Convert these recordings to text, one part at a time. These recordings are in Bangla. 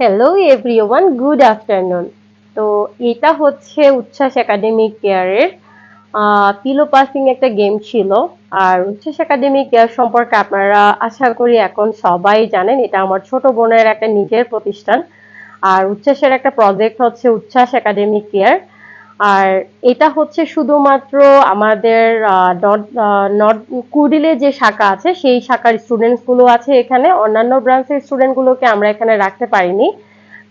হ্যালো এভরিওয়ান গুড আফটারনুন তো এটা হচ্ছে উচ্ছ্বাস একাডেমিক কেয়ারের পিলো পাসিং একটা গেম ছিল। আর উচ্ছ্বাস একাডেমিক কেয়ার সম্পর্কে আপনারা আশা করি এখন সবাই জানেন, এটা আমার ছোট বোনের একটা নিজের প্রতিষ্ঠান। আর উচ্ছ্বাসের একটা প্রজেক্ট হচ্ছে উচ্ছ্বাস একাডেমিক কেয়ার আর এটা হচ্ছে শুধুমাত্র আমাদের নর্থ কুডিলে যে শাখা আছে, সেই শাখার স্টুডেন্টসগুলো আছে এখানে। অন্যান্য ব্রাঞ্চের স্টুডেন্ট গুলোকে আমরা এখানে রাখতে পারিনি।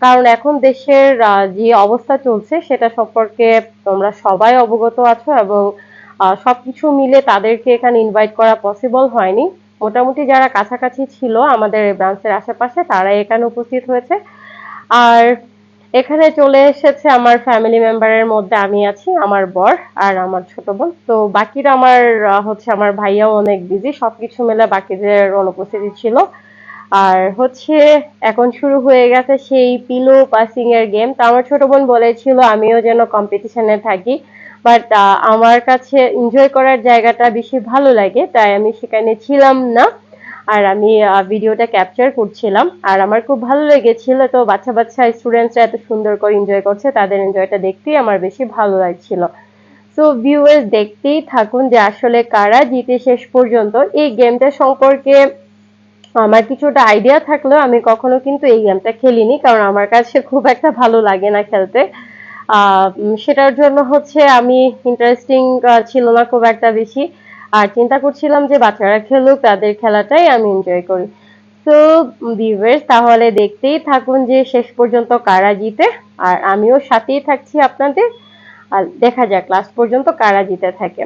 কারণ এখন দেশের যে অবস্থা চলছে, সেটা সম্পর্কে তোমরা সবাই অবগত আছো এবং সবকিছু মিলে তাদেরকে এখানে ইনভাইট করা পসিবল হয়নি। মোটামুটি যারা কাছাকাছি ছিল আমাদের ব্রাঞ্চের আশেপাশে তারা এখানে উপস্থিত হয়েছে। আর এখানে চলে এসেছে আমার ফ্যামিলি মেম্বারের মধ্যে আমি আছি, আমার বর আর আমার ছোট বোন। তো বাকিরা আমার হচ্ছে আমার ভাইয়াও অনেক বিজি সবকিছু মিলে বাকিদের অনুপস্থিতি ছিল। আর হচ্ছে এখন শুরু হয়ে গেছে সেই পিলো পাসিং এর গেম তো আমার ছোট বোন বলেছিল আমিও যেন কম্পিটিশনে থাকি বাট আমার কাছে এনজয় করার জায়গাটা বেশি ভালো লাগে, তাই আমি সেখানে ছিলাম না। আর আমি ভিডিওটা ক্যাপচার করছিলাম। আর আমার খুব ভালো লেগেছিল তো, বাচ্চা বাচ্চা স্টুডেন্টসরা এত সুন্দর করে এনজয় করছে, তাদের এনজয়টা দেখতেই আমার বেশি ভালো লাগছিল। সো ভিউয়ার্স দেখতেই থাকুন যে আসলে কারা জিতে শেষ পর্যন্ত। এই গেমটা সম্পর্কে আমার কিছুটা আইডিয়া থাকলেও আমি কখনো কিন্তু এই গেমটা খেলিনি, কারণ আমার কাছে খুব একটা ভালো লাগে না খেলতে। সেটার জন্য হচ্ছে আমি ইন্টারেস্টিং ছিল না খুব একটা বেশি। আর চিন্তা করছিলাম যে বাচ্চারা খেলুক, তাদের খেলাটাই আমি এনজয় করি। তো ভিউয়ার্স তাহলে দেখতেই থাকুন যে শেষ পর্যন্ত কারা জিতে, আর আমিও সাথেই থাকছি আপনাদের। আর দেখা যাক লাস্ট পর্যন্ত কারা জিতে থাকে।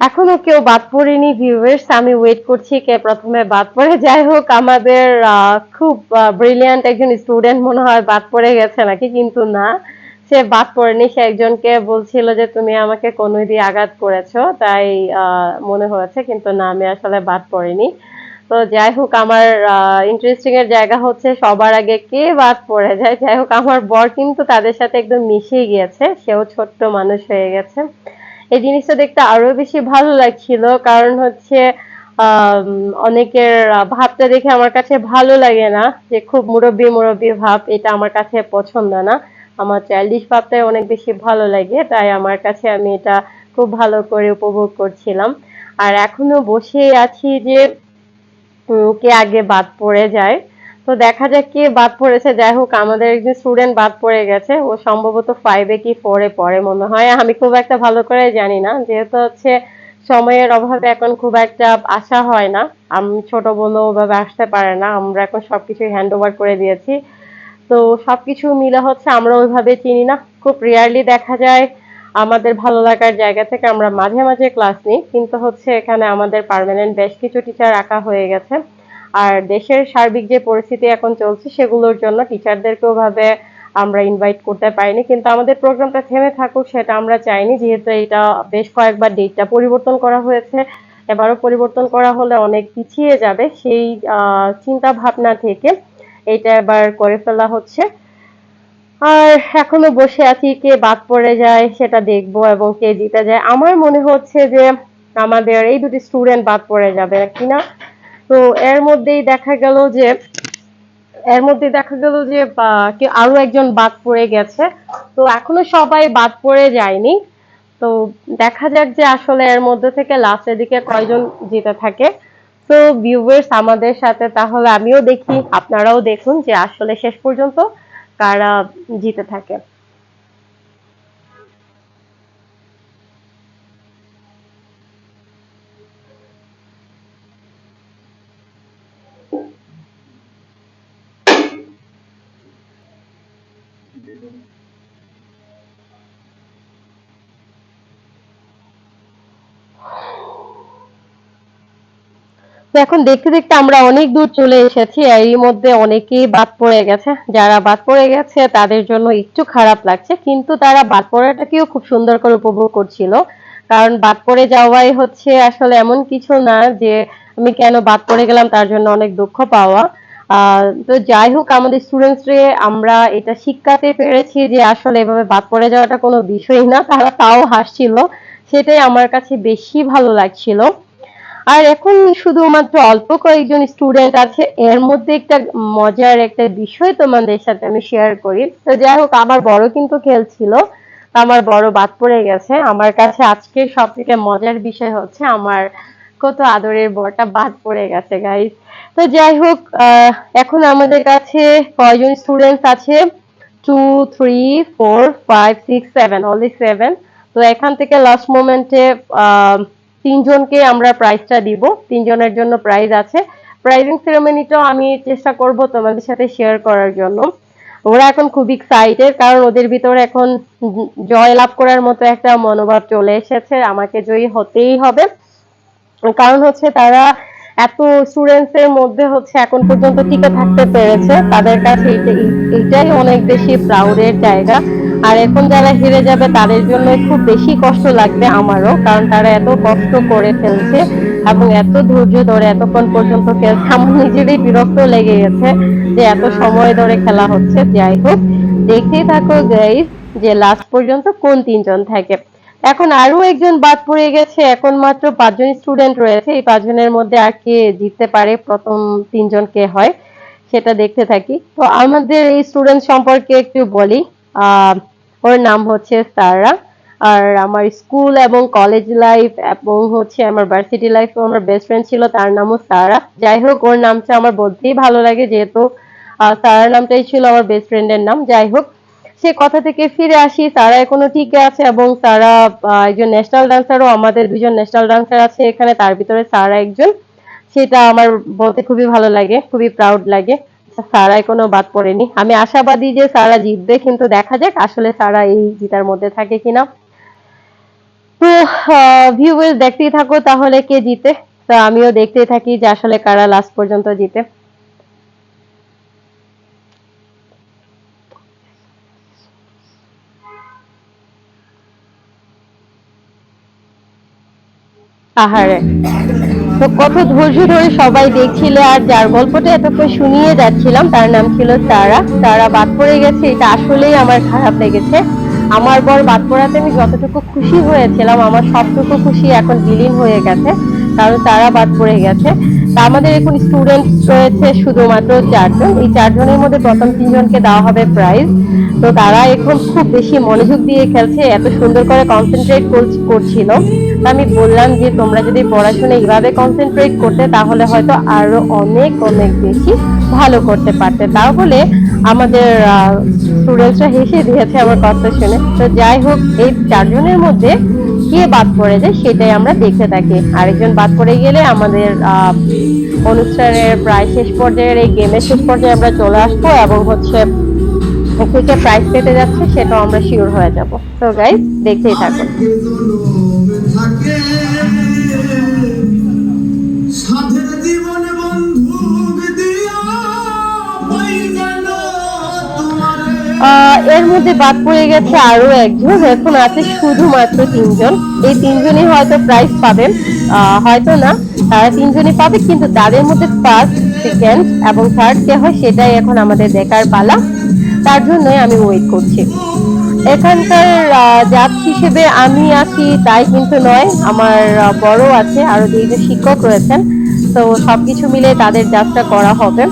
এখনও কেউ বাদ পড়েনি ভিউয়ার্স আমি ওয়েট করছি কে প্রথমে বাদ পড়ে। যাই হোক, আমাদের খুব ব্রিলিয়ান্ট একজন স্টুডেন্ট মনে হয় বাদ পড়ে গেছে নাকি? কিন্তু না, সে বাদ পড়েনি। সে একজনকে বলছিল যে, তুমি আমাকে কোন দিয়ে আঘাত করেছ। তাই মনে হয়েছে, কিন্তু না, আমি আসলে বাদ পড়িনি। তো যাই হোক, আমার ইন্টারেস্টিং এর জায়গা হচ্ছে সবার আগে কে বাদ পড়ে যায়। যাই হোক, আমার বর কিন্তু তাদের সাথে একদম মিশে গিয়েছে। সেও ছোট্ট মানুষ হয়ে গেছে। এই জিনিসটা দেখতে আরও বেশি ভালো লাগছিল। কারণ হচ্ছে অনেকের ভাবটা দেখে আমার কাছে ভালো লাগে না যে খুব মুরব্বী মুরব্বী ভাব, এটা আমার কাছে পছন্দ না। আমার চাইল্ডিশ ভাবটাই অনেক বেশি ভালো লাগে, তাই আমার কাছে আমি এটা খুব ভালো করে উপভোগ করছিলাম। আর এখনও বসে আছি যে কে আগে বাদ পড়ে যায়। তো দেখা যাক কে বাদ পড়েছে। যাই হোক, আমাদের একজন স্টুডেন্ট বাদ পড়ে গেছে। ও সম্ভবত ফাইভে কি ফোরে পড়ে মনে হয়। আমি খুব একটা ভালো করে জানি না। যেহেতু হচ্ছে সময়ের অভাবে এখন খুব একটা আশা হয় না। আমি, ছোট বলেও ওভাবে আসতে পারে না। আমরা এখন সবকিছু হ্যান্ড ওভার করে দিয়েছি। তো সবকিছু মিলে হচ্ছে আমরা ওইভাবে চিনি না। খুব রিয়ারলি দেখা যায় আমাদের ভালো লাগার জায়গা থেকে আমরা মাঝে মাঝে ক্লাস নিই। কিন্তু হচ্ছে এখানে আমাদের পার্মানেন্ট বেশ কিছু টিচার রাখা হয়ে গেছে। আর দেশের সার্বিক যে পরিস্থিতি এখন চলছে, সেগুলোর জন্য টিচারদেরকে ওভাবে আমরা ইনভাইট করতে পারিনি। কিন্তু আমাদের প্রোগ্রামটা থেমে থাকুক, সেটা আমরা চাইনি। যেহেতু এটা বেশ কয়েকবার ডেটটা পরিবর্তন করা হয়েছে, এবারও পরিবর্তন করা হলে অনেক পিছিয়ে যাবে। সেই চিন্তা ভাবনা থেকে এটা এবার করে ফেলা হচ্ছে। আর এখনও বসে আছি, কে বাদ পড়ে যায় সেটা দেখব এবং কে জিতে যায়। আমার মনে হচ্ছে যে আমাদের এই দুটি স্টুডেন্ট বাদ পড়ে যাবে কিনা। তো এর মধ্যেই দেখা গেল যে, এর মধ্যে দেখা গেল যে আরও একজন বাদ পড়ে গেছে। তো এখনও সবাই বাদ পড়ে যায়নি। তো দেখা যাক যে আসলে এর মধ্যে থেকে লাস্টের দিকে কয়জন জিতে থাকে। তো ভিউয়ার্স আমাদের সাথে তাহলে আমিও দেখি, আপনারাও দেখুন যে আসলে শেষ পর্যন্ত কারা জিতে থাকে। এখন দেখতে দেখতে আমরা অনেক দূর চলে এসেছি এরই মধ্যে অনেকেই বাদ পড়ে গেছে। যারা বাদ পড়ে গেছে, তাদের জন্য একটু খারাপ লাগছে, কিন্তু তারা বাদ পড়াটাকেও খুব সুন্দর করে উপভোগ করছিল। কারণ বাদ পড়ে যাওয়াই হচ্ছে আসলে এমন কিছু না যে, আমি কেন বাদ পড়ে গেলাম, তার জন্য অনেক দুঃখ পাওয়া। তো যাই হোক, আমাদের স্টুডেন্টসরে আমরা এটা শিক্ষাতে পেরেছি যে আসলে এভাবে বাদ পড়ে যাওয়াটা কোনো বিষয় না, তারা তাও হাসছিল। সেটাই আমার কাছে বেশি ভালো লাগছিল। আর এখন শুধুমাত্র অল্প কয়েকজন স্টুডেন্ট আছে, এর মধ্যে একটা মজার একটা বিষয় তোমাদের সাথে আমি শেয়ার করি। তো যাই হোক, আমার বড় কিন্তু খেলছিল, আমার বড় বাদ পড়ে গেছে। আমার কাছে আজকে সব থেকে মজার বিষয় হচ্ছে আমার কত আদরের বড়টা বাদ পড়ে গেছে গাইস তো যাই হোক এখন আমাদের কাছে কয়জন স্টুডেন্টস আছে? Two three four five six seven only seven তো এখান থেকে লাস্ট মোমেন্টে তিনজনকে আমরা প্রাইজটা দিব। তিনজনের জন্য প্রাইজ আছে। প্রাইজিং সেরেমনিটাও আমি চেষ্টা করব তোমাদের সাথে শেয়ার করার জন্য। ওরা এখন খুব এক্সাইটেড কারণ ওদের ভিতরে এখন জয় লাভ করার মতো একটা মনোভাব চলে এসেছে। আমাকে জয়ী হতেই হবে। কারণ হচ্ছে তারা এত স্টুডেন্টস এর মধ্যে হচ্ছে এখন পর্যন্ত টিকে থাকতে পেরেছে। তাদের কাছে এইটাই অনেক বেশি প্রাউডের জায়গা। আর এখন যারা হেরে যাবে, তাদের জন্য খুব বেশি কষ্ট লাগবে আমারও, কারণ তারা এত কষ্ট করে ফেলছে এবং এত ধৈর্য ধরে এতক্ষণ পর্যন্ত খেলছে। আমার নিজেরই বিরক্ত লেগে গেছে যে এত সময় ধরে খেলা হচ্ছে। যাই হোক, দেখতেই থাকো গাইস যে লাস্ট পর্যন্ত কোন তিনজন থাকে। এখন আরও একজন বাদ পড়ে গেছে, এখন মাত্র পাঁচজন স্টুডেন্ট রয়েছে, এই পাঁচজনের মধ্যে আর কে জিততে পারে, প্রথম তিনজন কে হয়, সেটা দেখতে থাকি। তো আমাদের এই স্টুডেন্ট সম্পর্কে একটু বলি ওর নাম হচ্ছে সারা আর আমার স্কুল এবং কলেজ লাইফ এবং হচ্ছে আমার ভার্সিটি লাইফ আমার বেস্ট ফ্রেন্ড ছিল, তার নামও সারা যাই হোক, ওর নামটা আমার বলতেই ভালো লাগে, যেহেতু সারার নামটাই ছিল আমার বেস্ট ফ্রেন্ডের নাম। যাই হোক সে কথা থেকে ফিরে আসি, তারা এখনও ঠিক আছে এবং তারা একজন ন্যাশনাল ডান্সারও আমাদের দুজন ন্যাশনাল ডান্সার আছে এখানে, তার ভিতরে সারা একজন। সেটা আমার বলতে খুবই ভালো লাগে, খুবই প্রাউড লাগে। সারা এখনও বাদ পড়েনি। আমি আশাবাদী যে সারা জিতবে, কিন্তু দেখা যাক আসলে সারা এই জিতার মধ্যে থাকে কিনা। তো ভিউয়ার্স দেখতেই থাকো তাহলে কে জিতে। তো আমিও দেখতেই থাকি যে আসলে কারা লাস্ট পর্যন্ত জিতে। আহারে। তো কত ধৈর্য ধরে সবাই দেখছিল আর যার গল্পটা এতক্ষণ শুনিয়ে যাচ্ছিলাম, তার নাম ছিল তারা। তারা বাদ পড়ে গেছে, এটা আসলেই আমার খারাপ লেগেছে। আমার বর বাদ পড়াতে আমি যতটুকু খুশি হয়েছিলাম, আমার সবটুকু খুশি এখন বিলীন হয়ে গেছে, কারণ তারা বাদ পড়ে গেছে। তা আমাদের এখন স্টুডেন্ট রয়েছে শুধুমাত্র চারজন। এই চারজনের মধ্যে প্রথম তিনজনকে দেওয়া হবে প্রাইজ তো তারা এখন খুব বেশি মনোযোগ দিয়ে খেলছে, এত সুন্দর করে কনসেন্ট্রেট করছিল। আমি বললাম যে তোমরা যদি পড়াশোনা এইভাবে কনসেন্ট্রেট করতে, তাহলে হয়তো আরও অনেক অনেক বেশি ভালো করতে পারতে। তাহলে আমাদের স্টুডেন্টসরা হেসে দিয়েছে আমার কথা শুনে। তো যাই হোক, এই চারজনের মধ্যে কে বাদ পড়ে যায় সেটাই আমরা দেখতে থাকি। আরেকজন বাদ পড়ে গেলে আমাদের অনুষ্ঠানের প্রায় শেষ পর্যায়ের এই গেমের শেষ পর্যায়ে আমরা চলে আসব এবং হচ্ছে কে প্রাইজ পেতে যাচ্ছে সেটাও আমরা শিওর হয়ে যাব। তো গাইস দেখতেই থাকুন। থাকে। সাধের জীবন আহ, এর মধ্যে বাদ পড়ে গেছে আরও একজন এখন আছে শুধুমাত্র তিনজন। এই তিনজনই হয়তো প্রাইজ পাবেন। হয়তো না তারা তিনজনই পাবে কিন্তু তাদের মধ্যে ফার্স্ট সেকেন্ড এবং থার্ড কে হয় সেটাই এখন আমাদের দেখার পালা। তার জন্যই আমি ওয়েট করছি। এখানকার জাত হিসেবে আমি আছি, তাই কিন্তু নয়। আমার বড় আছে আরও দুইজন শিক্ষক রয়েছেন। তো সব কিছু মিলে তাদের যাত্রা করা হবে।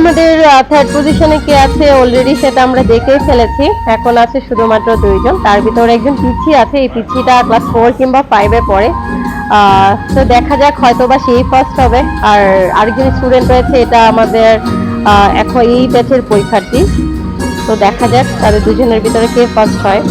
আমাদের থার্ড পজিশনে কে আছে? অলরেডি সেটা আমরা দেখেই ফেলেছি। এখন আছে শুধুমাত্র দুইজন। তার ভিতরে একজন পিচ্ছি আছে। এই পিচ্ছিটা ক্লাস ফোর কিংবা ফাইভে পড়ে। তো দেখা যাক হয়তো বা সেই ফার্স্ট হবে। আর আরেকজন স্টুডেন্ট রয়েছে, এটা আমাদের এখন এই ব্যাচের পরীক্ষার্থী। তো দেখা যাক তাদের দুজনের ভিতরে কে ফার্স্ট হয়।